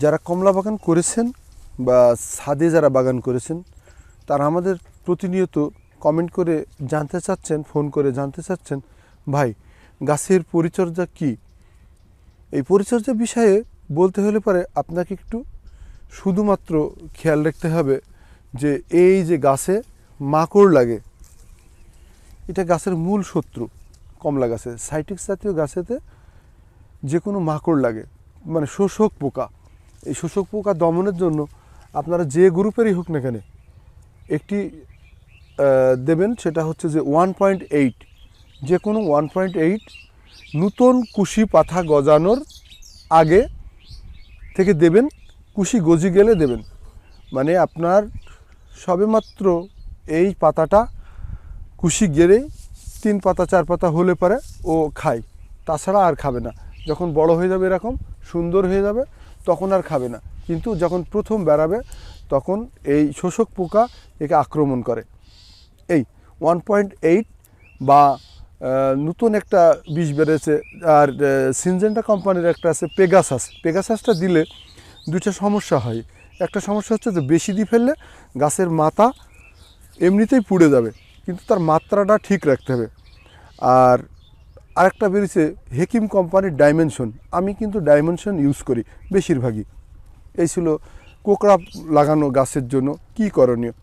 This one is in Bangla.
যারা কমলা বাগান করেছেন বা ছাদে যারা বাগান করেছেন, তারা আমাদের প্রতিনিয়ত কমেন্ট করে জানতে চাচ্ছেন ফোন করে জানতে চাচ্ছেন, ভাই, গাছের পরিচর্যা কি? এই পরিচর্যা বিষয়ে বলতে হলে পরে আপনাকে একটু শুধুমাত্র খেয়াল রাখতে হবে যে এই যে গাছে মাকড় লাগে, এটা গাছের মূল শত্রু, কমলা গাছে। সাইটিক্স জাতীয় গাছেতে যে কোনো মাকড় লাগে মানে শোষক পোকা। এই শোষক পোকা দমনের জন্য আপনারা যে গ্রুপেরই হোক না কেন একটি দেবেন, সেটা হচ্ছে যে ওয়ান পয়েন্ট এইট যে কোনো ওয়ান পয়েন্ট এইট নূতন কুশি পাতা গজানোর আগে থেকে দেবেন, কুশি গজি গেলে দেবেন। মানে আপনার সবেমাত্র এই পাতাটা কুশি গেড়ে তিন পাতা, চার পাতা হলে পরে ও খায়। তাছাড়া আর খাবে না। যখন বড় হয়ে যাবে এরকম, সুন্দর হয়ে যাবে তখন আর খাবে না। কিন্তু যখন প্রথম বেরাবে তখন এই শোষক পোকা একে আক্রমণ করে। এই ওয়ান পয়েন্ট এইট বা নতুন একটা বিষ বেড়েছে, আর সিনজেন্টা কোম্পানির একটা আছে পেগাসাস পেগাসাসটা দিলে দুইটা সমস্যা হয়। একটা সমস্যা হচ্ছে যে, বেশি দিয়ে ফেললে গাছের মাথা এমনিতেই পুড়ে যাবে, কিন্তু তার মাত্রাটা ঠিক রাখতে হবে। আর আরেকটা বেরিয়েছে হেকিম কোম্পানির ডাইমেনশন। আমি কিন্তু ডাইমেনশন ইউজ করি, বেশিরভাগই। এই ছিল কোকড়া লাগানো গাছের জন্য। কি করণীয়?